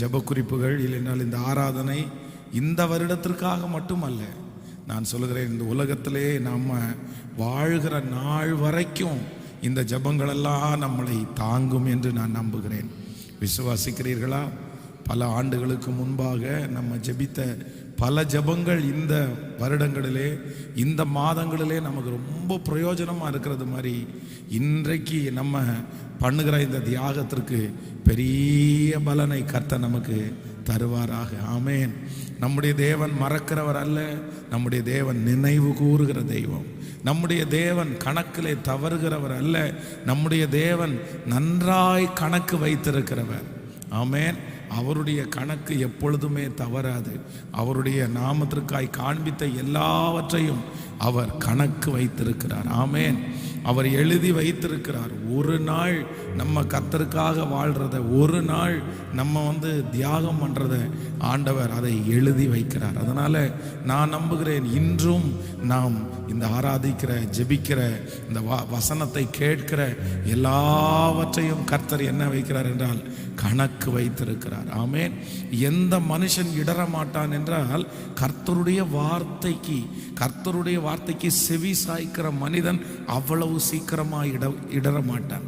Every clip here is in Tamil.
ஜப குறிப்புகள் இல்லைனால் இந்த ஆராதனை இந்த வருடத்திற்காக மட்டுமல்ல. நான் சொல்லுகிறேன் இந்த உலகத்திலே நம்ம வாழ்கிற நாள் வரைக்கும் இந்த ஜெபங்களெல்லாம் நம்மளை தாங்கும் என்று நான் நம்புகிறேன். விசுவாசிக்கிறீர்களா? பல ஆண்டுகளுக்கு முன்பாக நம்ம ஜெபித்த பல ஜெபங்கள் இந்த வருடங்களிலே இந்த மாதங்களிலே நமக்கு ரொம்ப பிரயோஜனமாக இருக்கிறது மாதிரி இன்றைக்கு நம்ம பண்ணுகிற இந்த தியாகத்திற்கு பெரிய பலனை கர்த்த நமக்கு தருவாராக. ஆமேன். நம்முடைய தேவன் மறக்கிறவர் அல்ல. நம்முடைய தேவன் நினைவு கூறுகிற தெய்வம். நம்முடைய தேவன் கணக்கிலே தவறுகிறவர் அல்ல. நம்முடைய தேவன் நன்றாய் கணக்கு வைத்திருக்கிறவர். ஆமேன். அவருடைய கணக்கு எப்பொழுதுமே தவறாது. அவருடைய நாமத்திற்காய் காண்பித்த எல்லாவற்றையும் அவர் கணக்கு வைத்திருக்கிறார். ஆமேன். அவர் எழுதி வைத்திருக்கிறார். ஒரு நாள் நம்ம கத்தருக்காக வாழ்கிறத ஒரு நாள் நம்ம வந்து தியாகம் பண்ணுறத ஆண்டவர் அதை எழுதி வைக்கிறார். அதனால் நான் நம்புகிறேன் இன்றும் நாம் இந்த ஆராதிக்கிற ஜெபிக்கிற இந்த வ வசனத்தை கேட்கிற எல்லாவற்றையும் கர்த்தர் என்ன வைக்கிறார் என்றால் கணக்கு வைத்திருக்கிறார். ஆமேன். எந்த மனுஷன் இடற மாட்டான் என்றால் கர்த்தருடைய வார்த்தைக்கு கர்த்தருடைய வார்த்தைக்கு செவி சாய்க்கிற மனிதன் அவ்வளவு சீக்கிரமாக இட இடற மாட்டான்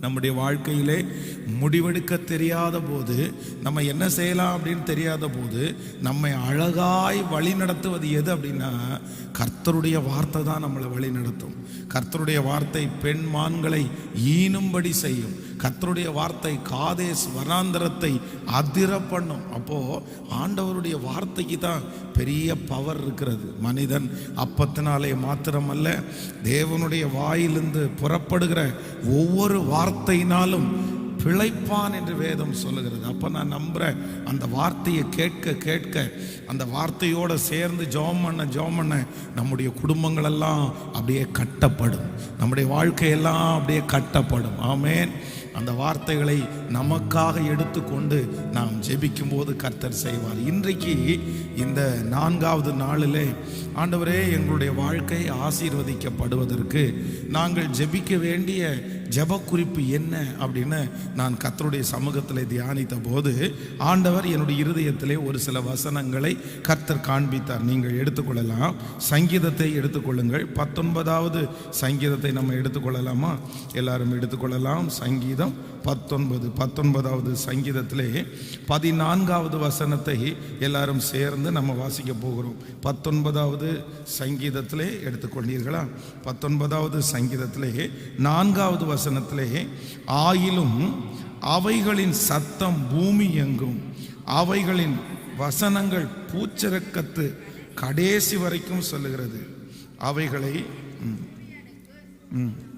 நம்முடைய வாழ்க்கையிலே முடிவெடுக்க தெரியாத போது நம்ம என்ன செய்யலாம் அப்படின்னு தெரியாத போது நம்மை அழகாய் வழி நடத்துவது எது அப்படின்னா கர்த்தருடைய வார்த்தை தான் நம்மளை வழி நடத்தும். கர்த்தருடைய வார்த்தை பெண் மான்களை ஈனும்படி செய்யும். கத்தருடைய வார்த்தை காதேஸ் வனாந்தரத்தை அதிர பண்ணும் அப்போ ஆண்டவருடைய வார்த்தைக்கு தான் பெரிய பவர் இருக்கிறது. மனிதன் அப்பத்தினாலே மாத்திரமல்ல தேவனுடைய வாயிலிருந்து புறப்படுகிற ஒவ்வொரு வார்த்தையினாலும் பிழைப்பான் என்று வேதம் சொல்லுகிறது. அப்போ நான் நம்புகிறேன் அந்த வார்த்தையை கேட்க கேட்க அந்த வார்த்தையோடு சேர்ந்து ஜோம் பண்ண ஜோம் பண்ண நம்முடைய குடும்பங்களெல்லாம் அப்படியே கட்டப்படும். நம்முடைய வாழ்க்கையெல்லாம் அப்படியே கட்டப்படும். ஆமேன். அந்த வார்த்தைகளை நமக்காக எடுத்துக்கொண்டு நாம் ஜெபிக்கும் போது கர்த்தர் செய்வார். இன்றைக்கு இந்த நான்காவது நாளிலே ஆண்டவரே எங்களுடைய வாழ்க்கை ஆசீர்வதிக்கப்படுவதற்கு நாங்கள் ஜெபிக்க வேண்டிய ஜெப குறிப்பு என்ன அப்படின்னு நான் கர்த்தருடைய சமூகத்தில் தியானித்த போது ஆண்டவர் என்னுடைய இருதயத்திலே ஒரு சில வசனங்களை கர்த்தர் காண்பித்தார். நீங்கள் எடுத்துக்கொள்ளலாம். சங்கீதத்தை எடுத்துக்கொள்ளுங்கள். பத்தொன்பதாவது சங்கீதத்தை நம்ம எடுத்துக்கொள்ளலாமா? எல்லாரும் எடுத்துக்கொள்ளலாம். சங்கீதம் பத்தொன்பது பத்தொன்பதாவது சங்கீதத்திலே பதினான்காவது வசனத்தை எல்லாரும் சேர்ந்து நம்ம வாசிக்க போகிறோம். பத்தொன்பதாவது சங்கீதத்திலே எடுத்துக்கொண்டீர்களா? பத்தொன்பதாவது சங்கீதத்திலே நான்காவது வசனத்திலே ஆயிலும் அவைகளின் சத்தம் பூமி எங்கும். அவைகளின் வசனங்கள் பூச்சரக்கத்து கடைசி வரைக்கும் சொல்லுகிறது. அவைகளை ம், ம்.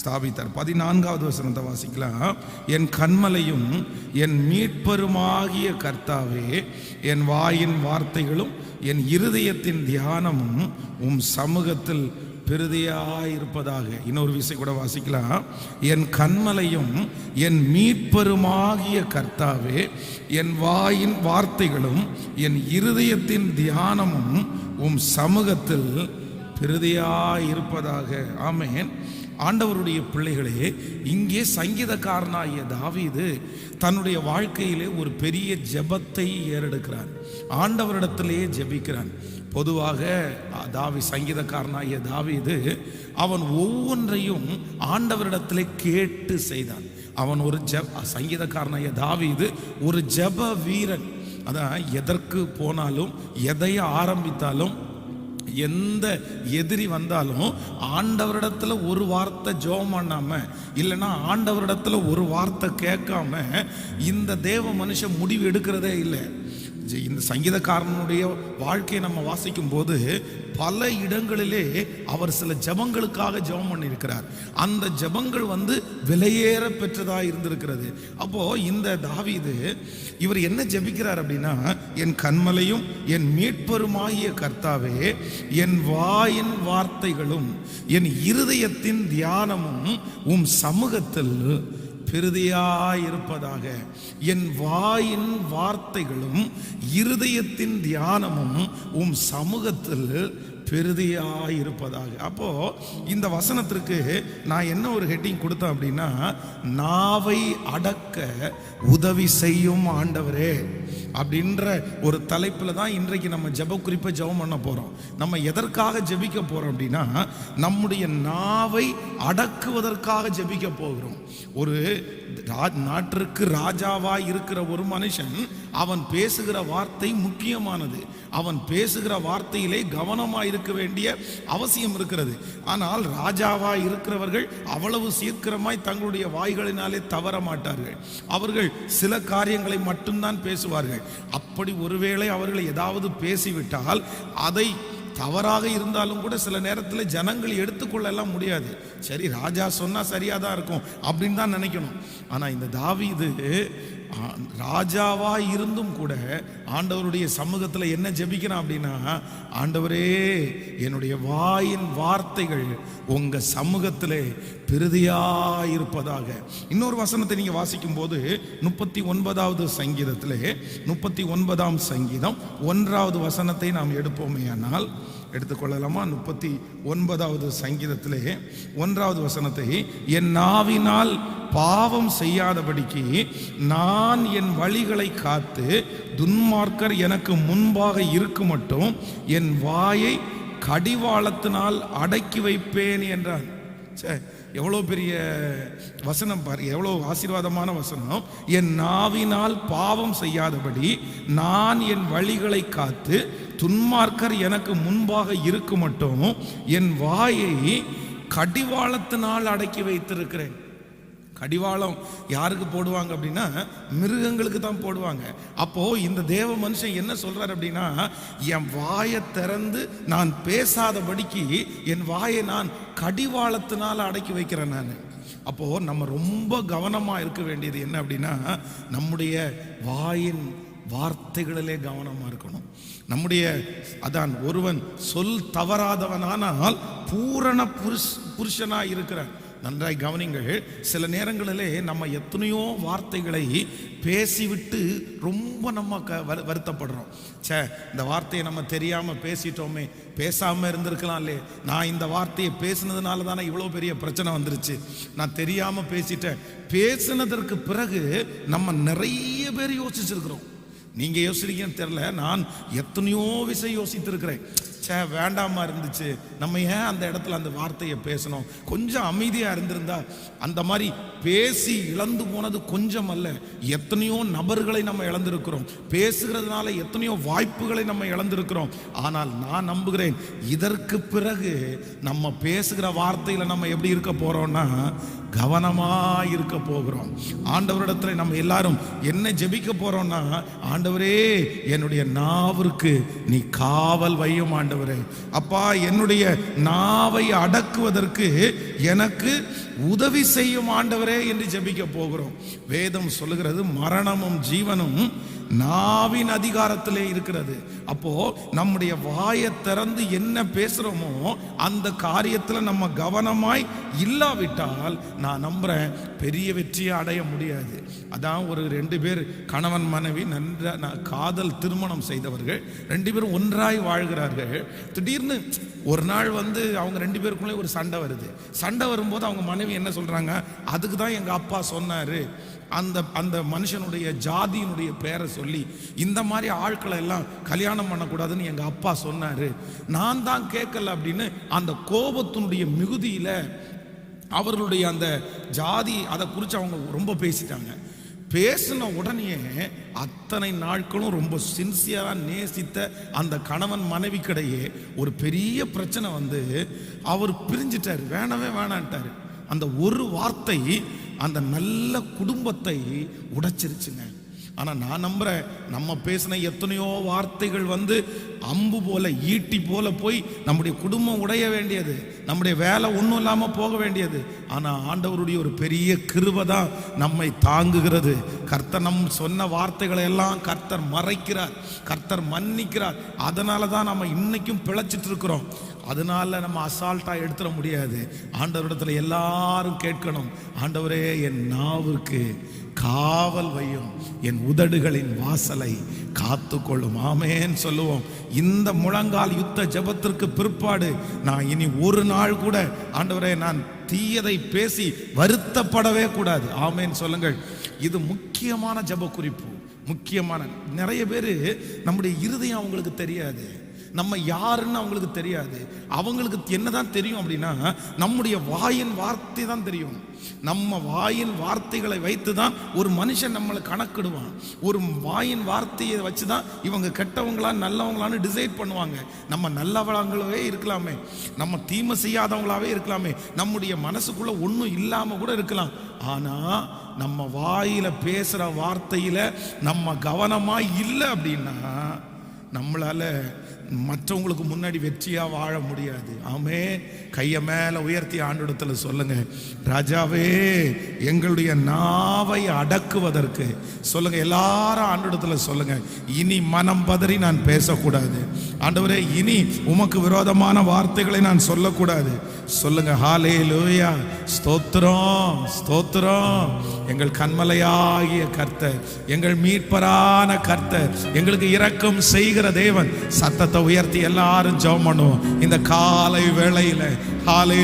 ஸ்தாபித்தார். பதினான்காவது வசனத்தை வாசிக்கலாம். என் கண்மலையும் என் மீட்பருமாகிய கர்த்தாவே என் வாயின் வார்த்தைகளும் என் இருதயத்தின் தியானமும் உம் சமூகத்தில் பெருதியாயிருப்பதாக. இன்னொரு விஷயம் கூட வாசிக்கலாம். என் கண்மலையும் என் மீட்பருமாகிய கர்த்தாவே என் வாயின் வார்த்தைகளும் என் இருதயத்தின் தியானமும் உம் சமூகத்தில் பிரதியாய் இருப்பதாக ஆமேன். ஆண்டவருடைய பிள்ளைகளே இங்கே சங்கீதக்காரனாகிய தாவீது தன்னுடைய வாழ்க்கையிலே ஒரு பெரிய ஜெபத்தை ஏறெடுக்கிறான். ஆண்டவரிடத்திலேயே ஜெபிக்கிறான். பொதுவாக தாவி சங்கீதக்காரனாகிய தாவீது அவன் ஒவ்வொன்றையும் ஆண்டவரிடத்திலே கேட்டு செய்தான். அவன் ஒரு ஜெப சங்கீதக்காரனாகிய தாவீது ஒரு ஜெப வீரன். அதான் எதற்கு போனாலும் எதை ஆரம்பித்தாலும் எந்த எதிரி வந்தாலும் ஆண்டவரிடத்துல ஒரு வார்த்தை ஜோம் பண்ணாம இல்லைன்னா ஆண்டவரிடத்துல ஒரு வார்த்தை கேட்காம இந்த தேவ மனுஷன் முடிவு எடுக்கிறதே இல்லை. இந்த சங்கீதக்காரனுடைய வாழ்க்கையை நம்ம வாசிக்கும் போது பல இடங்களிலே அவர் சில ஜெபங்களுக்காக ஜெபம் பண்ணியிருக்கிறார். அந்த ஜெபங்கள் வந்து விலையேற பெற்றதாக இருந்திருக்கிறது. அப்போ இந்த தாவிது இவர் என்ன ஜெபிக்கிறார் அப்படின்னா என் கண்மலையும் என் மீட்பருமாகிய கர்த்தாவே என் வாயின் வார்த்தைகளும் என் இருதயத்தின் தியானமும் உம் சமூகத்தில் பெருதியாயிருப்பதாக. என் வாயின் வார்த்தைகளும் இருதயத்தின் தியானமும் உம் சமூகத்தில் பெருதியாய் இருப்பதாக அப்போ இந்த வசனத்திற்கு நான் என்ன ஒரு ஹெட்டிங் கொடுத்தேன் அப்படின்னா நாவை அடக்க உதவி செய்யும் ஆண்டவரே. அப்படின்ற ஒரு தலைப்பில் தான் இன்றைக்கு நம்ம ஜெப குறிப்பை ஜெபம் பண்ண போகிறோம் நம்ம எதற்காக ஜபிக்க போகிறோம் அப்படின்னா நம்முடைய நாவை அடக்குவதற்காக ஜபிக்க போகிறோம். ஒரு நாட்டிற்கு ராஜாவாக இருக்கிற ஒரு மனுஷன் அவன் பேசுகிற வார்த்தை முக்கியமானது. அவன் பேசுகிற வார்த்தையிலே கவனமாக இருக்க வேண்டிய அவசியம் இருக்கிறது. ஆனால் ராஜாவாக இருக்கிறவர்கள் அவ்வளவு சீக்கிரமாய் தங்களுடைய வாய்களினாலே தவற மாட்டார்கள். அவர்கள் சில காரியங்களை மட்டும்தான் பேசுவார்கள். அப்படி ஒருவேளை அவர்கள் ஏதாவது பேசிவிட்டால் அதை தவறாக இருந்தாலும் கூட சில நேரத்தில் ஜனங்கள் எடுத்துக்கொள்ளலாம் முடியாது. சரி ராஜா சொன்னா சரியாக தான் இருக்கும் அப்படின்னு தான் நினைக்கணும். ஆனா இந்த தாவி இது ராஜாவா இருந்தும் கூட ஆண்டவருடைய சமூகத்தில் என்ன ஜெபிக்கிறான் அப்படின்னா ஆண்டவரே என்னுடைய வாயின் வார்த்தைகள் உங்க சமூகத்தில் இருப்பதாக. இன்னொரு வசனத்தை நீங்க வாசிக்கும் போது முப்பத்தி ஒன்பதாவது சங்கீதத்தில் முப்பத்தி ஒன்பதாம் சங்கீதம் ஒன்றாவது வசனத்தை நாம் எடுப்போமே ஆனால் எடுத்துக்கொள்ளலாமா முப்பத்தி ஒன்பதாவது சங்கீதத்திலே ஒன்றாவது வசனத்தை என் நாவினால் பாவம் செய்யாதபடிக்கு நான் என் வழிகளை காத்து துன்மார்க்கர் எனக்கு முன்பாக இருக்கு மட்டும் என் வாயை கடிவாளத்தினால் அடக்கி வைப்பேன் என்றான். ச்சே, எவ்வளோ பெரிய வசனம் பாரு எவ்வளோ ஆசீர்வாதமான வசனம். என் நாவினால் பாவம் செய்யாதபடி நான் என் வழிகளை காத்து துன்மார்க்கர் எனக்கு முன்பாக இருக்க மட்டும் என் வாயை கடிவாளத்தினால் அடக்கி வைத்திருக்கிறேன். கடிவாளம் யாருக்கு போடுவாங்க அப்படின்னா மிருகங்களுக்கு தான் போடுவாங்க. அப்போ இந்த தேவ மனுஷன் என்ன சொல்றாரு அப்படின்னா என் வாயை திறந்து நான் பேசாதபடிக்கு என் வாயை நான் கடிவாளத்தினால் அடக்கி வைக்கிறேன் நான். அப்போ நம்ம ரொம்ப கவனமா இருக்க வேண்டியது என்ன அப்படின்னா நம்முடைய வாயின் வார்த்தைகளிலே கவனமா இருக்கணும். நம்முடைய அதான் ஒருவன் சொல் தவறாதவனானால் பூரண புருஷ் புருஷனாக இருக்கிறான். நன்றாய் கவனிங்கள். சில நேரங்களிலே நம்ம எத்தனையோ வார்த்தைகளை பேசிவிட்டு ரொம்ப நம்ம க வரு- வருத்தப்படுறோம். ச்சே இந்த வார்த்தையை நம்ம தெரியாமல் பேசிட்டோமே பேசாம இருந்திருக்கலாம்லே நான் இந்த வார்த்தையை பேசினதுனால தானே இவ்வளோ பெரிய பிரச்சனை வந்துருச்சு. நான் தெரியாமல் பேசிட்டேன். பேசினதற்கு பிறகு நம்ம நிறைய பேர் யோசிச்சிருக்கிறோம். நீங்கள் யோசிக்கிறீங்கன்னு தெரில நான் எத்தனையோ விஷயம் யோசித்திருக்கிறேன். ச்சே வேண்டாமா இருந்துச்சு. நம்ம ஏன் அந்த இடத்துல அந்த வார்த்தையை பேசணும்? கொஞ்சம் அமைதியாக இருந்திருந்தா அந்த மாதிரி பேசி இழந்து போனது கொஞ்சம் அல்ல எத்தனையோ நபர்களை நம்ம இழந்திருக்கிறோம். பேசுகிறதுனால எத்தனையோ வாய்ப்புகளை நம்ம இழந்திருக்கிறோம். ஆனால் நான் நம்புகிறேன் இதற்கு பிறகு நம்ம பேசுகிற வார்த்தையில நம்ம எப்படி இருக்க போறோம்னா கவனமா இருக்க போகிறோம். ஆண்டவரிடத்துல நம்ம எல்லாரும் என்ன ஜெபிக்க போறோம்னா ஆண்டவரே என்னுடைய நாவிற்கு நீ காவல் வையும் ஆண்டவரே. அப்பா என்னுடைய நாவை அடக்குவதற்கு எனக்கு உதவி செய்யும் ஆண்டவரே என்று ஜெபிக்க போகிறோம். வேதம் சொல்லுகிறது மரணமும் ஜீவனும் நாவின் அதிகாரத்திலே இருக்கிறது. அப்போ நம்முடைய வாயை திறந்து என்ன பேசுறோமோ அந்த காரியத்துல நம்ம கவனமாய் இல்லாவிட்டால் நான் நம்புறேன் பெரிய வெற்றியை அடைய முடியாது. அதான் ஒரு ரெண்டு பேர் கணவன் மனைவி நன்ற ந- காதல் திருமணம் செய்தவர்கள் ரெண்டு பேரும் ஒன்றாய் வாழ்கிறார்கள். திடீர்னு ஒரு நாள் வந்து அவங்க ரெண்டு பேருக்குள்ளே ஒரு சண்டை வருது. சண்டை வரும்போது அவங்க மனைவி என்ன சொல்கிறாங்க அதுக்கு தான் எங்கள் அப்பா சொன்னார். அந்த அந்த மனுஷனுடைய ஜாதியினுடைய பேரை சொல்லி இந்த மாதிரி ஆட்களை எல்லாம் கல்யாணம் பண்ணக்கூடாதுன்னு எங்கள் அப்பா சொன்னார். நான் தான் கேட்கல அப்படின்னு அந்த கோபத்தினுடைய மிகுதியில் அவர்களுடைய அந்த ஜாதி அதை குறித்து அவங்க ரொம்ப பேசிட்டாங்க. பேசின உடனே அத்தனை நாட்களும் ரொம்ப சின்சியராக நேசித்த அந்த கணவன் மனைவிக்கிடையே ஒரு பெரிய பிரச்சனை வந்து அவர் பிரிஞ்சிட்டார். வேணவே வேணான்ட்டார். அந்த ஒரு வார்த்தை அந்த நல்ல குடும்பத்தை உடைச்சிருச்சுங்க. ஆனால் நான் நம்புகிறேன் நம்ம பேசின எத்தனையோ வார்த்தைகள் வந்து அம்பு போல ஈட்டி போல போய் நம்முடைய குடும்பம் உடைய வேண்டியது நம்முடைய வேலை ஒன்றும் இல்லாமல் போக வேண்டியது. ஆனால் ஆண்டவருடைய ஒரு பெரிய கிருபை தான் நம்மை தாங்குகிறது. கர்த்தர் நம் சொன்ன வார்த்தைகளை எல்லாம் கர்த்தர் மறைக்கிறார் கர்த்தர் மன்னிக்கிறார். அதனால தான் நம்ம இன்னைக்கும் பிழைச்சிட்டு இருக்கிறோம். அதனால நம்ம அசால்ட்டாக எடுத்துட முடியாது. ஆண்டவரிடத்துல எல்லாரும் கேட்கணும் ஆண்டவரே என் நாவிற்கு காவல் வையும். என் உதடுகளின் வாசலை காத்துக்கொள்ளும். ஆமேன் சொல்லுவோம். இந்த முழங்கால் யுத்த ஜெபத்திற்கு பிற்பாடு நான் இனி ஒரு நாள் கூட ஆண்டவரே நான் தீயதை பேசி வருத்தப்படவே கூடாது. ஆமேன் சொல்லுங்கள். இது முக்கியமான ஜெப குறிப்பு. முக்கியமான நிறைய பேர் நம்முடைய இருதயம் அவங்களுக்கு தெரியாது. நம்ம யாருன்னு அவங்களுக்கு தெரியாது. அவங்களுக்கு என்னதான் தெரியும் அப்படின்னா நம்முடைய வாயின் வார்த்தை தான் தெரியும். நம்ம வாயின் வார்த்தைகளை வைத்து தான் ஒரு மனுஷன் நம்மளை கணக்கிடுவான். ஒரு வாயின் வார்த்தையை வச்சு தான் இவங்க கெட்டவங்களா நல்லவங்களான்னு டிசைட் பண்ணுவாங்க. நம்ம நல்லவங்களாவே இருக்கலாமே. நம்ம தீமை செய்யாதவங்களாவே இருக்கலாமே. நம்முடைய மனசுக்குள்ள ஒன்றும் இல்லாமல் கூட இருக்கலாம். ஆனால் நம்ம வாயில் பேசுகிற வார்த்தையில் நம்ம கவனமாக இல்லை அப்படின்னா நம்மளால மற்றவங்களுக்கு முன்னாடி வெற்றியா வாழ முடியாது. ஆமே கையை மேல உயர்த்தி ஆண்டிடத்துல சொல்லுங்க. ராஜாவே எங்களுடைய நாவை அடக்குவதற்கு. சொல்லுங்க எல்லாரும் ஆண்டிடத்துல சொல்லுங்க. இனி மனம் பதறி நான் பேசக்கூடாது. ஆண்டவரே இனி உமக்கு விரோதமான வார்த்தைகளை நான் சொல்லக்கூடாது. சொல்லுங்க ஹாலே லூயா ஸ்தோத்திரம் ஸ்தோத்திரம். எங்கள் கண்மலையாகிய கர்த்தர் எங்கள் மீட்பரான கர்த்தர் எங்களுக்கு இரக்கம் செய்கிற தேவன் சத்தத்தை உயர்த்தி எல்லாரும் ஜெபம் பண்ணுவோம். இந்த காலை வேளையில ஹாலே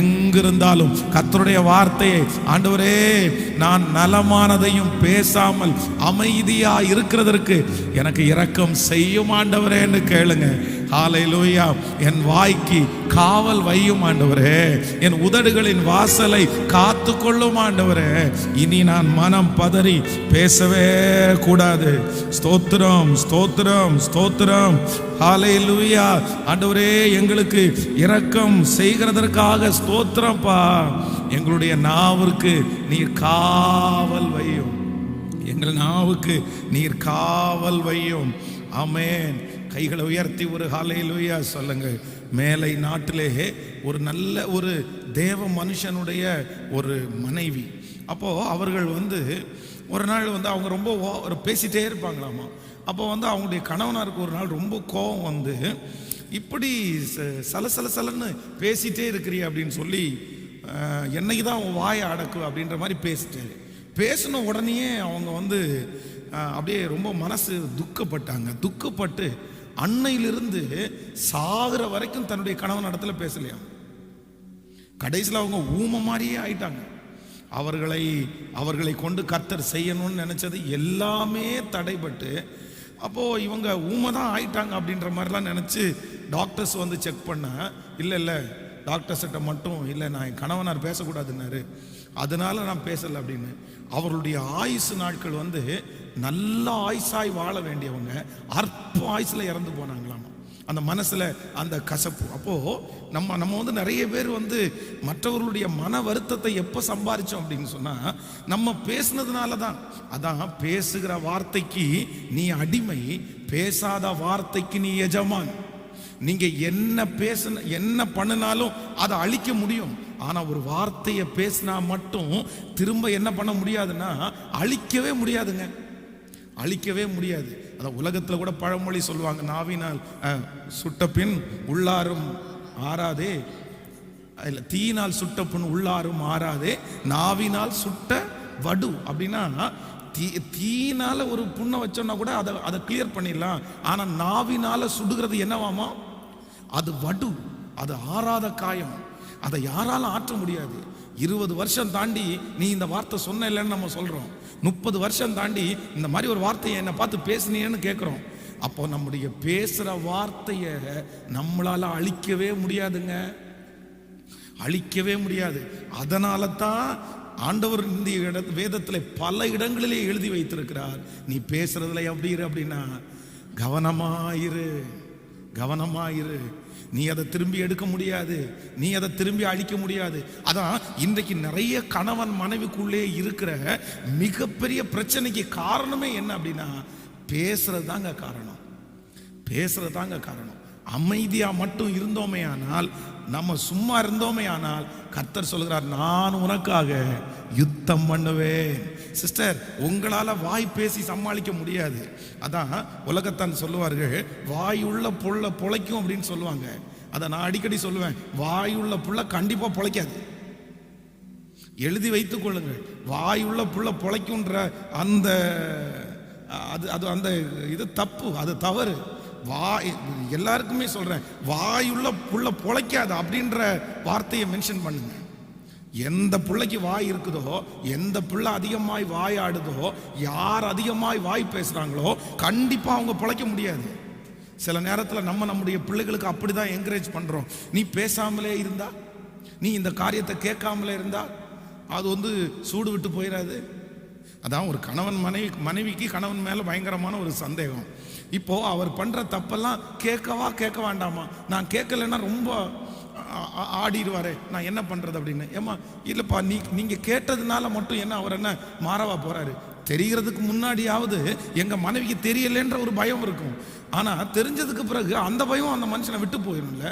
எங்கிருந்தாலும் கத்தருடைய வார்த்தையை ஆண்டவரே நான் நலமானதையும் பேசாமல் அமைதியா இருக்கிறதற்கு எனக்கு இரக்கம் செய்யும் ஆண்டவரேன்னு கேளுங்க. ஹalleluya. என் வாய்க்கு காவல் வையும் ஆண்டவரே. என் உதடுகளின் வாசலை காத்து கொள்ளும் ஆண்டவரே. இனி நான் மனம் பதறி பேசவே கூடாது. ஸ்தோத்திரம் ஸ்தோத்திரம் ஸ்தோத்திரம். ஹalleluya. ஆண்டவரே எங்களுக்கு இரக்கம் செய்கிறதற்காக ஸ்தோத்திரம்ப்பா எங்களுடைய நாவிற்கு நீர் காவல் வையும். எங்கள் நாவுக்கு நீர் காவல் வையும். அமேன் கைகளை உயர்த்தி ஒரு ஹalleluya சொல்லுங்க மேலை நாட்டிலேயே ஒரு நல்ல ஒரு தேவ மனுஷனுடைய ஒரு மனைவி. அப்போது அவர்கள் வந்து ஒரு நாள் வந்து அவங்க ரொம்ப ஓ- ஒரு பேசிட்டே இருப்பாங்களாமா. அப்போ வந்து அவங்களுடைய கணவனாருக்கு ஒரு நாள் ரொம்ப கோபம் வந்து இப்படி ச- சல சல சலன்னு பேசிட்டே இருக்கிறீ அப்படின்னு சொல்லி என்னைக்கு தான் அவன் வாயை அடக்கு அப்படின்ற மாதிரி பேசிட்டாரு. பேசின உடனேயே அவங்க வந்து அப்படியே ரொம்ப மனசு துக்கப்பட்டாங்க. துக்கப்பட்டு அன்னையிலிருந்து சாகுற வரைக்கும் தன்னுடைய கணவன் இடத்துல பேசலையா? கடைசியில் அவங்க ஊமை மாதிரியே ஆயிட்டாங்க. அவர்களை அவர்களை கொண்டு கர்த்தர் செய்யணும்னு நினைச்சது எல்லாமே தடைபட்டு அப்போ இவங்க ஊமை தான் ஆயிட்டாங்க அப்படின்ற மாதிரிலாம் நினச்சி டாக்டர்ஸ் வந்து செக் பண்ண இல்லை இல்லை டாக்டர்ஸ்கிட்ட மட்டும் இல்லை நான் என் கணவனார் பேசக்கூடாதுன்னாரு. அதனால நான் பேசலை அப்படின்னு. அவர்களுடைய ஆயுசு நாட்கள் வந்து நல்ல ஆயுசாய் வாழ வேண்டியவங்க அற்ப ஆயுசில் இறந்து போனாங்களாம். அந்த மனசில் அந்த கசப்பு. அப்போது நம்ம நம்ம வந்து நிறைய பேர் வந்து மற்றவர்களுடைய மன வருத்தத்தை எப்போ சம்பாதிச்சோம் அப்படின்னு சொன்னால் நம்ம பேசுனதுனால தான் அதான் பேசுகிற வார்த்தைக்கு நீ அடிமை பேசாத வார்த்தைக்கு நீ எஜமான். நீங்கள் என்ன பேசுன என்ன பண்ணினாலும் அதை அழிக்க முடியும். ஆனால் ஒரு வார்த்தையை பேசினா மட்டும் திரும்ப என்ன பண்ண முடியாதுன்னா அழிக்கவே முடியாதுங்க. அழிக்கவே முடியாது. அதான் உலகத்தில் கூட பழமொழி சொல்லுவாங்க நாவினால் அஹ், சுட்ட பின் உள்ளாரும் ஆறாதே. அதில் தீயினால் சுட்ட பின் உள்ளாரும் ஆறாதே. நாவினால் சுட்ட வடு அப்படின்னா தீ தீயினால் ஒரு புண்ணை வச்சோம்னா கூட அதை அதை கிளியர் பண்ணிடலாம். ஆனால் நாவினால் சுடுகிறது என்னவாமா? அது வடு அது ஆறாத காயம். அதை யாராலும் ஆற்ற முடியாது? இருபது வருஷம் தாண்டி நீ இந்த வார்த்தை சொன்ன இல்லைன்னு நம்ம சொல்கிறோம் முப்பது வருஷம் தாண்டி இந்த மாதிரி ஒரு வார்த்தையை என்னை பார்த்து பேசுனீங்கன்னு கேட்குறோம் அப்போ நம்முடைய பேசுகிற வார்த்தையை நம்மளால் அழிக்கவே முடியாதுங்க. அழிக்கவே முடியாது. அதனால தான் ஆண்டவர் இந்த இட வேதத்தில் பல இடங்களிலே எழுதி வைத்திருக்கிறார். நீ பேசுறதுல எப்படி இரு அப்படின்னா கவனமாயிரு கவனமாயிரு. நீ அதை திரும்பி எடுக்க முடியாது. நீ அதை திரும்பி அழிக்க முடியாது. அதான் இன்றைக்கு நிறைய கணவன் மனைவிக்குள்ளே இருக்கிற மிகப்பெரிய பிரச்சனைக்கு காரணமே என்ன அப்படின்னா பேசுறது தாங்க காரணம். பேசுறது தாங்க காரணம். அமைதியாக மட்டும் இருந்தோமே ஆனால் நம்ம சும்மா இருந்தோமே ஆனால் கர்த்தர் சொல்கிறார் நான் உனக்காக யுத்தம் பண்ணுவேன். சிஸ்டர் உங்களால் வாய் பேசி சமாளிக்க முடியாது. அதான் உலகத்தான் சொல்லுவார்கள் வாயுள்ள புள்ள பொழைக்கும் அப்படின்னு சொல்லுவாங்க. அதை நான் அடிக்கடி சொல்லுவேன் வாயுள்ள புள்ள கண்டிப்பாக பொழைக்காது. எழுதி வைத்துக் கொள்ளுங்கள் வாயுள்ள புள்ள பொழைக்குன்ற அந்த அது அது அந்த இது தப்பு அது தவறு. வாய் எல்லாருக்குமே சொல்றேன் வாயுள்ள புள்ள பொழைக்காது அப்படின்ற வார்த்தையை மென்ஷன் பண்ணுங்க. எந்த பிள்ளைக்கு வாய் இருக்குதோ எந்த பிள்ளை அதிகமாய் வாய் ஆடுதோ யார் அதிகமாய் வாய் பேசுறாங்களோ கண்டிப்பா அவங்க பிழைக்க முடியாது. சில நேரத்தில் நம்ம நம்முடைய பிள்ளைகளுக்கு அப்படிதான் என்கரேஜ் பண்றோம். நீ பேசாமலே இருந்தா? நீ இந்த காரியத்தை கேட்காமலே இருந்தா? அது வந்து சூடு விட்டு போயிடாது அதான் ஒரு கணவன் மனைவி மனைவிக்கு கணவன் மேல பயங்கரமான ஒரு சந்தேகம். இப்போ அவர் பண்ற தப்பெல்லாம் கேட்கவா கேட்க வேண்டாமா? நான் கேட்கலைன்னா ரொம்ப ஆடிடுவார் ஆடிடுவாரே. நான் என்ன பண்றது அப்படின்னு? ஏமா இல்லைப்பா நீ நீங்க கேட்டதுனால மட்டும் என்ன அவர் என்ன மாறவா போறாரு? தெரிகிறதுக்கு முன்னாடியாவது எங்க மனைவிக்கு தெரியலன்ற ஒரு பயம் இருக்கும். ஆனா தெரிஞ்சதுக்கு பிறகு அந்த பயம் அந்த மனுஷனை விட்டு போயிடும்ல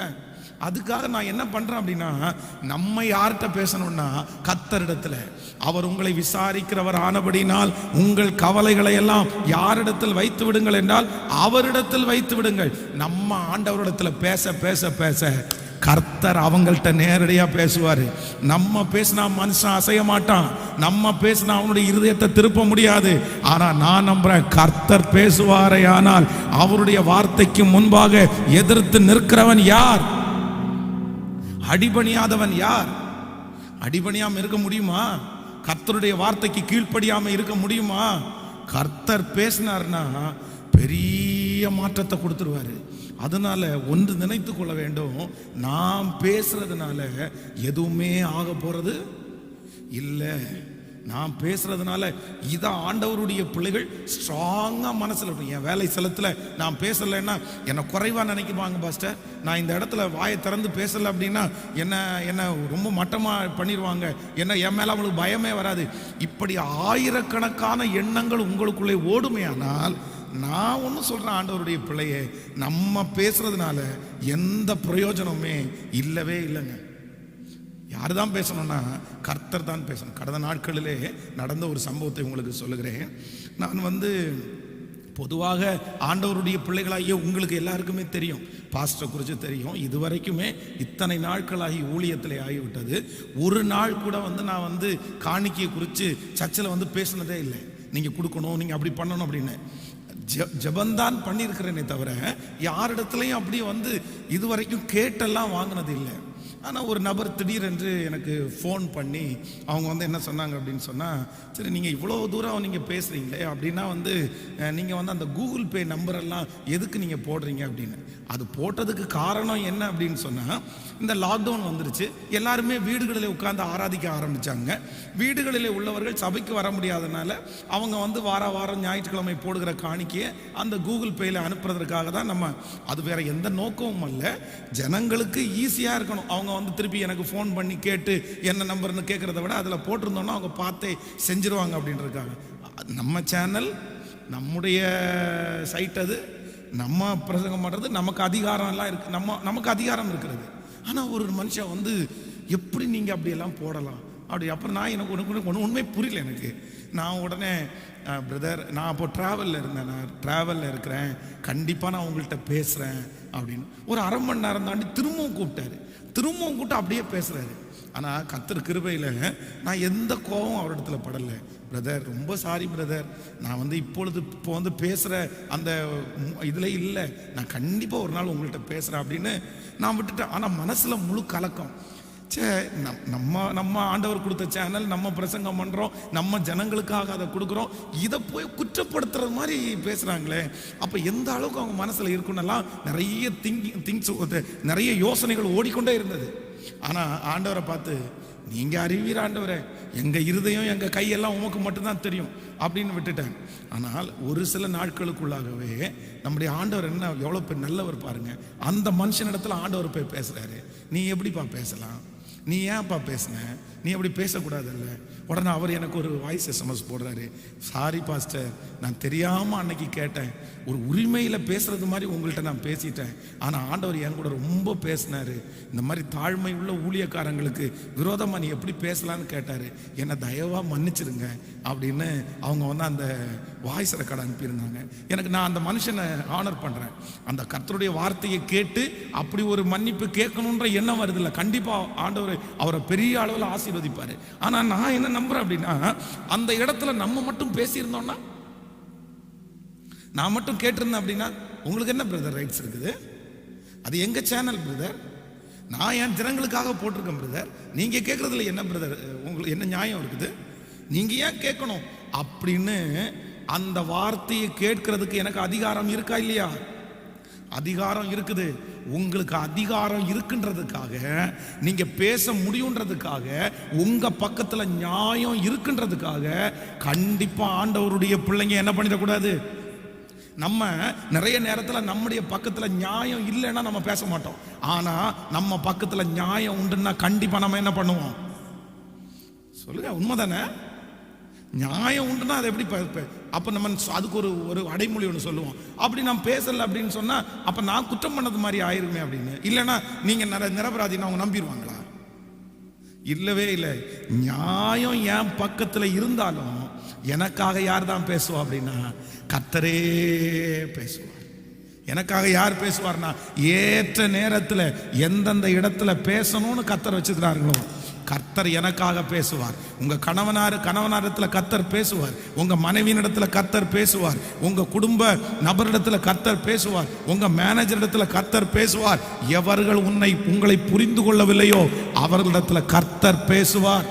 அதுக்காக நான் என்ன பண்றேன் அப்படின்னா நம்ம யார்கிட்ட பேசணும்னா கத்தரிடத்துல அவர் உங்களை விசாரிக்கிறவர் ஆனபடினால் உங்கள் கவலைகளை எல்லாம் யாரிடத்தில் வைத்து விடுங்கள் என்றால் அவரிடத்தில் வைத்து விடுங்கள். நம்ம ஆண்டவரிடத்துல பேச பேச பேச கர்த்தர் அவங்கள்ட்ட நேரடியா பேசுவாரு. நம்ம பேசினா மனுஷன் அசைய மாட்டான். நம்ம பேசினா அவனுடைய இருதயத்தை திருப்ப முடியாது. ஆனா நான் நம்புறேன் கர்த்தர் பேசுவாரே ஆனால் அவருடைய வார்த்தைக்கு முன்பாக எதிர்த்து நிற்கிறவன் யார்? அடிபணியாதவன் யார்? அடிபணியாம இருக்க முடியுமா? கர்த்தருடைய வார்த்தைக்கு கீழ்ப்படியாம இருக்க முடியுமா? கர்த்தர் பேசினார்னா பெரிய மாற்றத்தை கொடுத்துருவாரு. அதனால ஒன்று நினைத்து கொள்ள வேண்டும். நாம் பேசுறதுனால எதுவுமே ஆக போறது இல்லை. நான் பேசுறதுனால இதான் ஆண்டவருடைய பிள்ளைகள் ஸ்ட்ராங்காக மனசில் இருக்கும். என் வேலை செலத்தில் நான் பேசலைன்னா என்னை குறைவாக நினைக்குவாங்க பாஸ்டர் நான் இந்த இடத்துல வாயை திறந்து பேசலை அப்படின்னா என்ன என்ன ரொம்ப மட்டமாக பண்ணிடுவாங்க என்ன என் மேலே அவங்களுக்கு பயமே வராது. இப்படி ஆயிரக்கணக்கான எண்ணங்கள் உங்களுக்குள்ளே ஓடுமே ஆனால் நான் ஒன்றும் சொல்கிறேன் ஆண்டவருடைய பிள்ளையே நம்ம பேசுறதுனால எந்த பிரயோஜனமுமே இல்லவே இல்லைங்க. யார் தான் பேசணும்னா கர்த்தர் தான் பேசணும். கடந்த நாட்களிலே நடந்த ஒரு சம்பவத்தை உங்களுக்கு சொல்லுகிறேன். நான் வந்து பொதுவாக ஆண்டவருடைய பிள்ளைகளாகிய உங்களுக்கு எல்லாருக்குமே தெரியும். பாஸ்டர் குறித்து தெரியும். இதுவரைக்குமே இத்தனை நாட்களாகி ஊழியத்தில் ஆகிவிட்டது. ஒரு நாள் கூட வந்து நான் வந்து காணிக்கையை குறித்து சர்ச்சில் வந்து பேசினதே இல்லை. நீங்கள் கொடுக்கணும் நீங்கள் அப்படி பண்ணணும் அப்படின்னு. ஜெ- ஜெபந்தான் பண்ணியிருக்கிறேனே தவிர யாரிடத்துலையும் அப்படியே வந்து இதுவரைக்கும் கேட்டெல்லாம் வாங்கினது இல்லை. ஆனால் ஒரு நபர் திடீரென்று எனக்கு ஃபோன் பண்ணி அவங்க வந்து என்ன சொன்னாங்க அப்படின்னு சொன்னால் சரி நீங்கள் இவ்வளோ தூரம் நீங்கள் பேசுகிறீங்களே அப்படின்னா வந்து நீங்கள் வந்து அந்த கூகுள் பே நம்பரெல்லாம் எதுக்கு நீங்கள் போடுறீங்க? அப்படின்னு. அது போட்டதுக்கு காரணம் என்ன அப்படின்னு சொன்னால் இந்த லாக்டவுன் வந்துருச்சு. எல்லாருமே வீடுகளில் உட்காந்து ஆராதிக்க ஆரம்பித்தாங்க வீடுகளில் உள்ளவர்கள் சபைக்கு வர முடியாதனால அவங்க வந்து வார வாரம் ஞாயிற்றுக்கிழமை போடுகிற காணிக்கையை அந்த கூகுள் பேயில் அனுப்புறதுக்காக தான் நம்ம அது வேற எந்த நோக்கமும் அல்ல. ஜனங்களுக்கு ஈஸியாக இருக்கணும். அவங்க வந்து திருப்பி எனக்கு ஃபோன் பண்ணி கேட்டு என்ன நம்பர்னு கேட்குறத விட அதில் போட்டிருந்தோன்னா அவங்க பார்த்தே செஞ்சிருவாங்க அப்படின்ட்டுருக்காங்க நம்ம சேனல் நம்முடைய சைட் அது நம்ம பிரசங்கம் பண்ணுறது நமக்கு அதிகாரம் எல்லாம் நம்ம நமக்கு அதிகாரம் இருக்கிறது. ஆனால் ஒரு மனுஷன் வந்து எப்படி நீங்கள் அப்படியெல்லாம் போடலாம்? அப்படி அப்புறம் நான் எனக்கு உனக்கு ஒன்று உண்மை புரியல எனக்கு. நான் உடனே பிரதர் நான் அப்போ ட்ராவலில் இருந்தேன். நான் ட்ராவலில் இருக்கிறேன். கண்டிப்பாக நான் உங்கள்கிட்ட பேசுகிறேன் அப்படின்னு. ஒரு அரை மணி நேரம் தாண்டி திரும்பவும் கூப்பிட்டாரு. திரும்பவும் கூப்பிட்டு அப்படியே பேசுகிறாரு ஆனால் கத்தர் கிருபையில் நான் எந்த கோபம் அவரிடத்துல படலை. பிரதர் ரொம்ப சாரி பிரதர் நான் வந்து இப்பொழுது இப்போ வந்து பேசுகிற அந்த இதில் இல்லை. நான் கண்டிப்பாக ஒரு நாள் உங்கள்கிட்ட பேசுகிறேன் அப்படின்னு நான் விட்டுட்டேன். ஆனால் மனசில் முழு கலக்கம். சே நம் நம்ம நம்ம ஆண்டவர் கொடுத்த சேனல் நம்ம பிரசங்கம் பண்ணுறோம் நம்ம ஜனங்களுக்காக அதை கொடுக்குறோம். இதை போய் குற்றப்படுத்துறது மாதிரி பேசுகிறாங்களே அப்போ எந்த அளவுக்கு அவங்க மனசில் இருக்குன்னெல்லாம் நிறைய திங்கிங் திங்ஸ் நிறைய யோசனைகள் ஓடிக்கொண்டே இருந்தது. ஆனால் ஆண்டவரை பார்த்து நீங்கள் அறிவீர் ஆண்டவரே எங்கள் இருதயம் எங்கள் கையெல்லாம் உமக்கு மட்டும்தான் தெரியும் அப்படின்னு விட்டுட்டேன். ஆனால் ஒரு சில நாட்களுக்குள்ளாகவே நம்முடைய ஆண்டவர் என்ன எவ்வளோ பேர் நல்லவர் பாருங்கள் அந்த மனுஷனிடத்தில் ஆண்டவர் போய் பேசுகிறாரு நீ எப்படிப்பா பேசலாம்? நீ ஏன்ப்பா பேசின? நீ அப்படி பேசக்கூடாதுல்ல. உடனே அவர் எனக்கு ஒரு வாய்ஸ் எஸ்எம்எஸ் போடுறாரு. சாரி பாஸ்டர் நான் தெரியாமல் அன்னைக்கு கேட்டேன். ஒரு உரிமையில் பேசுறது மாதிரி உங்கள்கிட்ட நான் பேசிட்டேன். ஆனால் ஆண்டவர் என் கூட ரொம்ப பேசினார். இந்த மாதிரி தாழ்மை உள்ள ஊழியக்காரங்களுக்கு விரோதமாக நீ எப்படி பேசலான்னு கேட்டார். என்னை தயவாக மன்னிச்சிருங்க அப்படின்னு அவங்க வந்து அந்த வாய்ஸ் ரெக்கார்டு அனுப்பியிருந்தாங்க. எனக்கு நான் அந்த மனுஷனை ஆனர் பண்ணுறேன் அந்த கர்த்தருடைய வார்த்தையை கேட்டு அப்படி ஒரு மன்னிப்பு கேட்கணுன்ற எண்ணம் வருதில்ல. கண்டிப்பாக ஆண்டவர் அவரை பெரிய அளவில் ஆசை ஆசீர்வதிப்பார். ஆனால் நான் என்ன நம்புறேன் அப்படின்னா அந்த இடத்துல நம்ம மட்டும் பேசியிருந்தோம்னா நான் மட்டும் கேட்டிருந்தேன் அப்படின்னா உங்களுக்கு என்ன பிரதர் ரைட்ஸ் இருக்குது? அது எங்கள் சேனல் பிரதர் நான் என் ஜனங்களுக்காக போட்டிருக்கேன் பிரதர் நீங்கள் கேட்குறதுல என்ன பிரதர் உங்களுக்கு என்ன நியாயம் இருக்குது? நீங்கள் ஏன் கேட்கணும்? அப்படின்னு அந்த வார்த்தையை கேட்கறதுக்கு எனக்கு அதிகாரம் இருக்கா இல்லையா? அதிகாரம் இருக்குது. உங்களுக்கு அதிகாரம் இருக்குன்றதுக்காக நீங்க பேச முடியுன்றதுக்காக உங்க பக்கத்துல நியாயம் இருக்குன்றதுக்காக கண்டிப்பா ஆண்டவருடைய பிள்ளைங்க என்ன பண்ணிடக்கூடாது? நம்ம நிறைய நேரத்தில் நம்முடைய பக்கத்தில் நியாயம் இல்லைன்னா நம்ம பேச மாட்டோம். ஆனா நம்ம பக்கத்தில் நியாயம் உண்டுன்னா கண்டிப்பா நம்ம என்ன பண்ணுவோம்? சொல்லுங்க உண்மைதானே? நியாயம் உண்டுன்னா அதை எப்படி ப- அப்போ நம்ம அதுக்கு ஒரு ஒரு அடைமொழி ஒன்று சொல்லுவோம். அப்படி நான் பேசலை அப்படின்னு சொன்னால் அப்போ நான் குற்றம் பண்ணது மாதிரி ஆயிருமே அப்படின்னு. இல்லைன்னா நீங்கள் நிற நிரபராதின்னு அவங்க நம்பிடுவாங்களா இல்லவே இல்லை. நியாயம் என் பக்கத்தில் இருந்தாலும் எனக்காக யார் தான் பேசுவா அப்படின்னா கத்தரே பேசுவார். எனக்காக யார் பேசுவார்னா ஏற்ற நேரத்தில் எந்தெந்த இடத்துல பேசணும்னு கத்தர் வச்சுக்கிறார்களோ கர்த்தர் எனக்காக பேசுவார். உங்க கணவனார் கணவனாரிடத்துல கர்த்தர் பேசுவார். உங்க மனைவியினிடத்துல கர்த்தர் பேசுவார். உங்க குடும்ப நபரிடத்துல கர்த்தர் பேசுவார். உங்க மேனேஜர் இடத்துல பேசுவார். எவர்கள் உன்னை உங்களை புரிந்து கொள்ளவில்லையோ அவர்களிடத்துல கர்த்தர் பேசுவார்.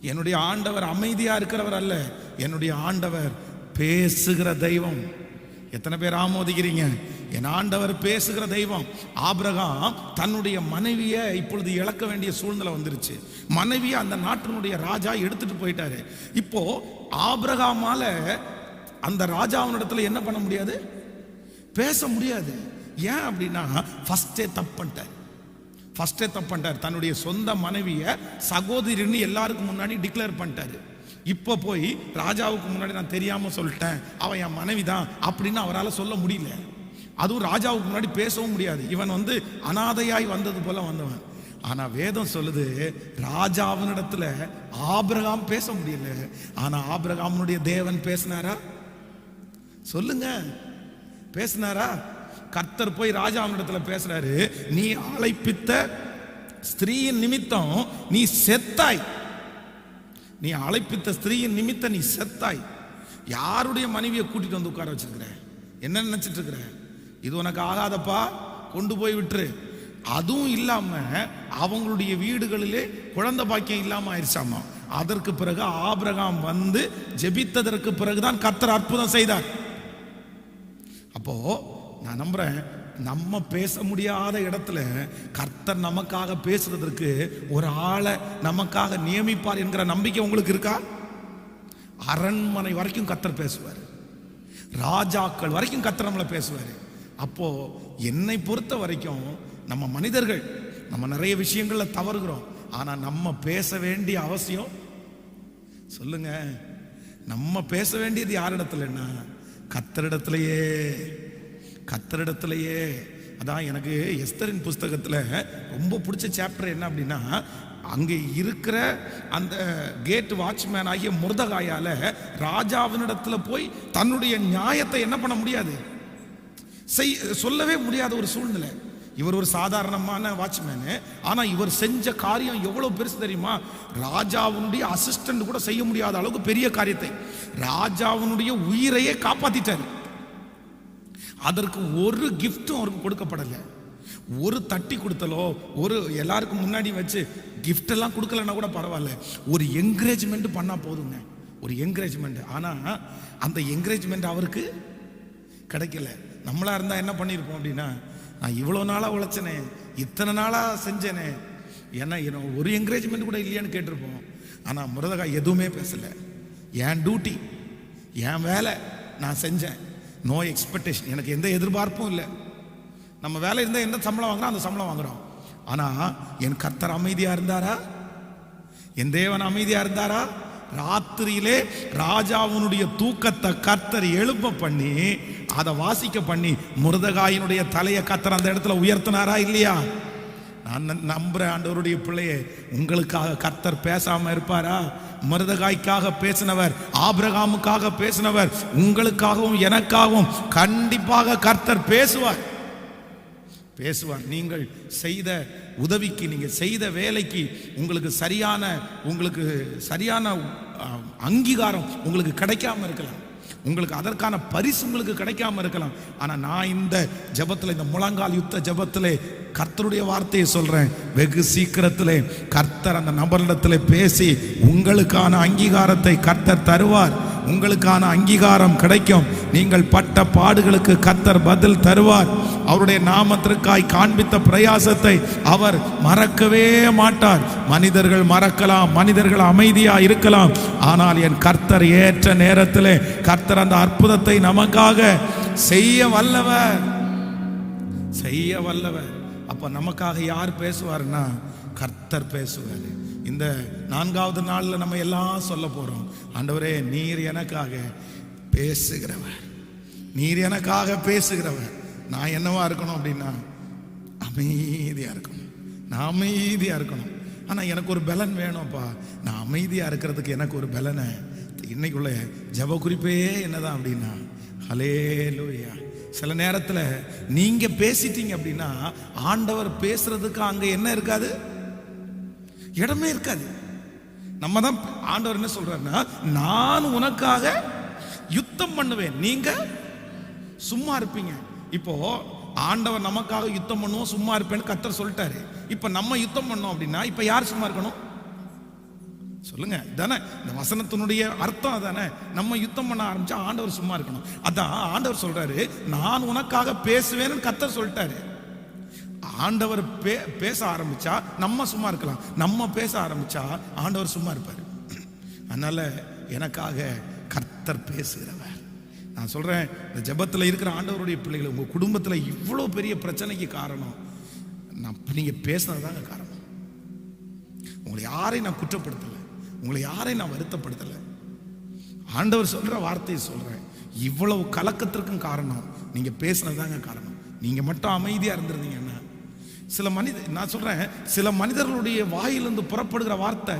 என்னுடைய ஆண்டவர் அமைதியா இருக்கிறவர் அல்ல. என்னுடைய ஆண்டவர் பேசுகிற தெய்வம். எத்தனை பேர் ஆமோதிக்கிறீங்க? என் ஆண்டவர் பேசுகிற தெய்வம். ஆபிரகாம் தன்னுடைய மனைவியை இப்பொழுது இழக்க வேண்டிய சூழ்நிலை வந்துருச்சு. மனைவியை அந்த நாட்டினுடைய ராஜா எடுத்துட்டு போயிட்டாரு. இப்போ ஆபிரகாமால அந்த ராஜாவினிடத்துல என்ன பண்ண முடியாது? பேச முடியாது. ஏன் அப்படின்னா ஃபஸ்ட்டே தப்பு பண்ணிட்டார். ஃபஸ்ட்டே தப்பு பண்ணிட்டார். தன்னுடைய சொந்த மனைவியை சகோதரின்னு எல்லாருக்கும் முன்னாடி டிக்ளேர் பண்ணிட்டாரு. இப்போ போய் ராஜாவுக்கு முன்னாடி நான் தெரியாமல் சொல்லிட்டேன். அவன் என் மனைவி தான் அப்படின்னு அவரால் சொல்ல முடியல. அதுவும் ராஜாவுக்கு முன்னாடி பேசவும் முடியாது. இவன் வந்து அனாதையாய் வந்தது போல வந்தவன். ஆனால் வேதம் சொல்லுது ராஜாவினிடத்துல ஆபிரகாம் பேச முடியல. ஆனால் ஆபிரகாமனுடைய தேவன் பேசினாரா? சொல்லுங்க. பேசினாரா? கர்த்தர் போய் ராஜாவினிடத்துல பேசுறாரு நீ அழைப்பித்த ஸ்திரீயின் நிமித்தம் நீ செத்தாய். நீ அழைப்பித்த ஸ்திரீயின் நிமித்தம் நீ செத்தாய். யாருடைய மனைவியை கூட்டிட்டு வந்து உட்கார வச்சிருக்கிற? என்ன நினைச்சிட்டு இருக்கிற? இது உனக்கு ஆகாதப்பா கொண்டு போய் விட்டுரு. அதுவும் இல்லாம அவங்களுடைய வீடுகளிலே குழந்தை பாக்கியம் இல்லாம ஆயிடுச்சாமா? அதற்கு பிறகு ஆபிரகாம் வந்து ஜெபித்ததற்கு பிறகுதான் கத்தர் அற்புதம் செய்தார். அப்போ நான் நம்புறேன் நம்ம பேச முடியாத இடத்துல கர்த்தர் நமக்காக பேசுறதற்கு ஒரு ஆளை நமக்காக நியமிப்பார் என்கிற நம்பிக்கை உங்களுக்கு இருக்கா? அரண்மனை வரைக்கும் கர்த்தர் பேசுவார். ராஜாக்கள் வரைக்கும் கர்த்தர் நம்மளை பேசுவார். அப்போ என்னை பொறுத்த வரைக்கும் நம்ம மனிதர்கள் நம்ம நிறைய விஷயங்களில் தவறுகிறோம். ஆனால் நம்ம பேச வேண்டிய அவசியம்? சொல்லுங்க. நம்ம பேச வேண்டியது யாரிடத்துலன்னா இடத்துலையே கத்தரிடத்துலையே. அதான் எனக்கு எஸ்தரின் புஸ்தகத்தில் ரொம்ப பிடிச்ச சாப்டர் என்ன அப்படின்னா அங்கே இருக்கிற அந்த கேட் வாட்ச்மேன் ஆகிய முருதகாயால ராஜாவினிடத்தில் போய் தன்னுடைய நியாயத்தை என்ன பண்ண முடியாது? செய் சொல்லவே முடியாத ஒரு சூழ்நிலை. இவர் ஒரு சாதாரணமான வாட்ச்மேனு ஆனால் இவர் செஞ்ச காரியம் எவ்வளோ பெருசு தெரியுமா? ராஜாவுடைய அசிஸ்டன்ட் கூட செய்ய முடியாத அளவுக்கு பெரிய காரியத்தை. ராஜாவினுடைய உயிரையே காப்பாற்றிட்டார் அதற்கு ஒரு கிஃப்ட்டும் அவருக்கு கொடுக்கப்படலை. ஒரு தட்டி கொடுத்தலோ ஒரு எல்லாருக்கும் முன்னாடி வச்சு கிஃப்ட் எல்லாம் கொடுக்கலன்னா கூட பரவாயில்ல. ஒரு என்கரேஜ்மெண்ட் பண்ணா போதுங்க. ஒரு என்கரேஜ்மெண்ட் ஆனா அந்த என்கரேஜ்மெண்ட் அவருக்கு கிடைக்கல. நம்மளா இருந்தா என்ன பண்ணியிருப்போம் அப்படின்னா நான் இவ்வளோ நாளா உழைச்சனே இத்தனை நாளா செஞ்சேனே. ஏன்னா என்ன ஒரு என்கரேஜ்மெண்ட் கூட இல்லையான்னு கேட்டிருப்போம். ஆனா முருதகா எதுவுமே பேசல. என் டியூட்டி என் வேலை நான் செஞ்சேன். நோ எக்ஸ்பெக்டேஷன் எனக்கு எந்த எதிர்பார்ப்பும் இல்லை. நம்ம வேலை இருந்தால் எந்த சம்பளம் வாங்குறோம் அந்த சம்பளம் வாங்குறோம். ஆனால் என் கர்த்தர் அமைதியாக இருந்தாரா? என் தேவன் அமைதியாக இருந்தாரா? ராத்திரியிலே ராஜாவினுடைய தூக்கத்தை கர்த்தர் எழுப்ப பண்ணி அதை வாசிக்க பண்ணி முருதகாயினுடைய தலையை கர்த்தர் அந்த இடத்துல உயர்த்தினாரா இல்லையா? நான் ந- ஆண்டவருடைய பிள்ளையே. உங்களுக்காக கர்த்தர் பேசாம இருப்பாரா? மருதகாய்க்காக பேசினவர் ஆபிரகாமுக்காக பேசினவர் உங்களுக்காகவும் எனக்காகவும் கண்டிப்பாக கர்த்தர் பேசுவார். பேசுவார். நீங்கள் செய்த உதவிக்கு நீங்கள் செய்த வேலைக்கு உங்களுக்கு சரியான உங்களுக்கு சரியான அங்கீகாரம் உங்களுக்கு கிடைக்காம இருக்கலாம். உங்களுக்கு அதற்கான பரிசு உங்களுக்கு கிடைக்காம இருக்கலாம். ஆனால் நான் இந்த ஜபத்தில் இந்த முழங்கால் யுத்த ஜெபத்திலே கர்த்தருடைய வார்த்தையை சொல்றேன். வெகு சீக்கிரத்தில் கர்த்தர் அந்த நபரிடத்தில் பேசி உங்களுக்கான அங்கீகாரத்தை கர்த்தர் தருவார். உங்களுக்கான அங்கீகாரம் கிடைக்கும். நீங்கள் பட்ட பாடுகளுக்கு கர்த்தர் பதில் தருவார். அவருடைய நாமத்திற்காய் காண்பித்த பிரயாசத்தை அவர் மறக்கவே மாட்டார். மனிதர்கள் மறக்கலாம் மனிதர்கள் அமைதியாக இருக்கலாம். ஆனால் என் கர்த்தர் ஏற்ற நேரத்தில் கர்த்தர் அந்த அற்புதத்தை நமக்காக செய்ய வல்லவர். செய்ய வல்லவர். அப்போ நமக்காக யார் பேசுவார்னா கர்த்தர் பேசுவார். இந்த நான்காவது நாளில் நம்ம எல்லாம் சொல்ல போகிறோம் ஆண்டவரே நீர் எனக்காக பேசுகிறவர். நீர் எனக்காக பேசுகிறவர். நான் என்னவா இருக்கணும் அப்படின்னா அமைதியாக இருக்கணும். நான் அமைதியாக இருக்கணும். ஆனால் எனக்கு ஒரு பலன் வேணும்ப்பா. நான் அமைதியாக இருக்கிறதுக்கு எனக்கு ஒரு பலனை. இன்னைக்குள்ள ஜெப குறிப்பே என்னதான் அப்படின்னா ஹலேலூயா சில நேரத்தில் நீங்கள் பேசிட்டீங்க அப்படின்னா ஆண்டவர் பேசுறதுக்கு அங்கே என்ன இருக்காது? இடமே இருக்காது. நம்ம தான் ஆண்டவர் என்ன சொல்றாருன்னா நான் உனக்காக யுத்தம் பண்ணுவேன். நீங்க சும்மா இருப்பீங்க. இப்போ ஆண்டவர் நமக்காக யுத்தம் பண்ணுவோம் சும்மா இருப்பேன்னு கத்தர் சொல்லிட்டாரு. இப்போ நம்ம யுத்தம் பண்ணோம் அப்படின்னா இப்போ யார் சும்மா இருக்கணும்? சொல்லுங்க. தானே இந்த வசனத்தினுடைய அர்த்தம் அதானே? நம்ம யுத்தம் பண்ண ஆரம்பிச்சா ஆண்டவர் சும்மா இருக்கணும். அதான் ஆண்டவர் சொல்றாரு நான் உனக்காக பேசுவேன்னு கத்த சொல்லிட்டாரு. ஆண்டவர் பே பேச ஆரம்பிச்சா நம்ம சும்மா இருக்கலாம். நம்ம பேச ஆரம்பிச்சா ஆண்டவர் சும்மா இருப்பார். அதனால எனக்காக கர்த்தர் பேசுகிறவர். நான் சொல்கிறேன் இந்த ஜெபத்தில் இருக்கிற ஆண்டவருடைய பிள்ளைகள் உங்கள் குடும்பத்தில் இவ்வளோ பெரிய பிரச்சனைக்கு காரணம். நான் நீங்க பேசுனதுதாங்க காரணம். உங்களை யாரையும் நான் குற்றப்படுத்தலை. உங்களை யாரையும் நான் வருத்தப்படுத்தலை. ஆண்டவர் சொல்ற வார்த்தையை சொல்றேன். இவ்வளவு கலக்கத்திற்கும் காரணம். நீங்க பேசுனதுதாங்க காரணம். நீங்க மட்டும் அமைதியா இருந்திருந்தீங்கன்னா சில மனித நான் சொல்றேன் சில மனிதர்களுடைய வாயிலிருந்து புறப்படுகிற வார்த்தை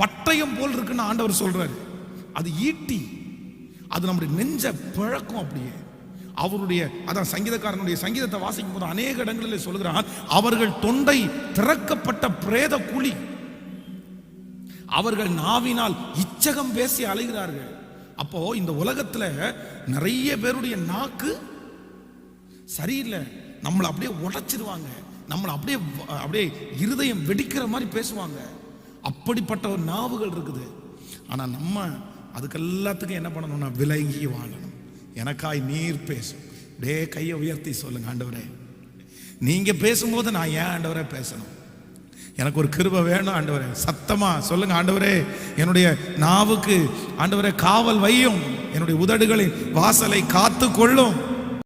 பட்டயம் போல் இருக்குன்னு ஆண்டவர் சொல்றாரு. அது ஈட்டி அது நம்முடைய நெஞ்ச பழக்கம் அப்படியே. அவருடைய அதான் சங்கீதக்காரனுடைய சங்கீதத்தை வாசிக்கும் போது அநேக இடங்களில் சொல்கிறான் அவர்கள் தொண்டை திறக்கப்பட்ட பிரேத குழி. அவர்கள் நாவினால் இச்சகம் பேசி அலைகிறார்கள். அப்போ இந்த உலகத்துல நிறைய பேருடைய நாக்கு சரியில்லை. நம்மளை அப்படியே உடைச்சிருவாங்க. நம்மளை அப்படியே அப்படியே இருதயம் வெடிக்கிற மாதிரி பேசுவாங்க. அப்படிப்பட்ட ஒரு நாவுகள் இருக்குது. ஆனா நம்ம அதுக்கு எல்லாத்துக்கும் என்ன பண்ணணும்னா விலகி வாழணும். எனக்காய் நீர் பேசும். அப்படியே கையை உயர்த்தி சொல்லுங்க ஆண்டவரே. நீங்க பேசும்போது நான் ஏன் ஆண்டவரே பேசணும்? எனக்கு ஒரு கிருபை வேணும் ஆண்டவரே. சத்தமாக சொல்லுங்க ஆண்டவரே. என்னுடைய நாவுக்கு ஆண்டவரே காவல் வையும். என்னுடைய உதடுகளின் வாசலை காத்து கொள்ளும்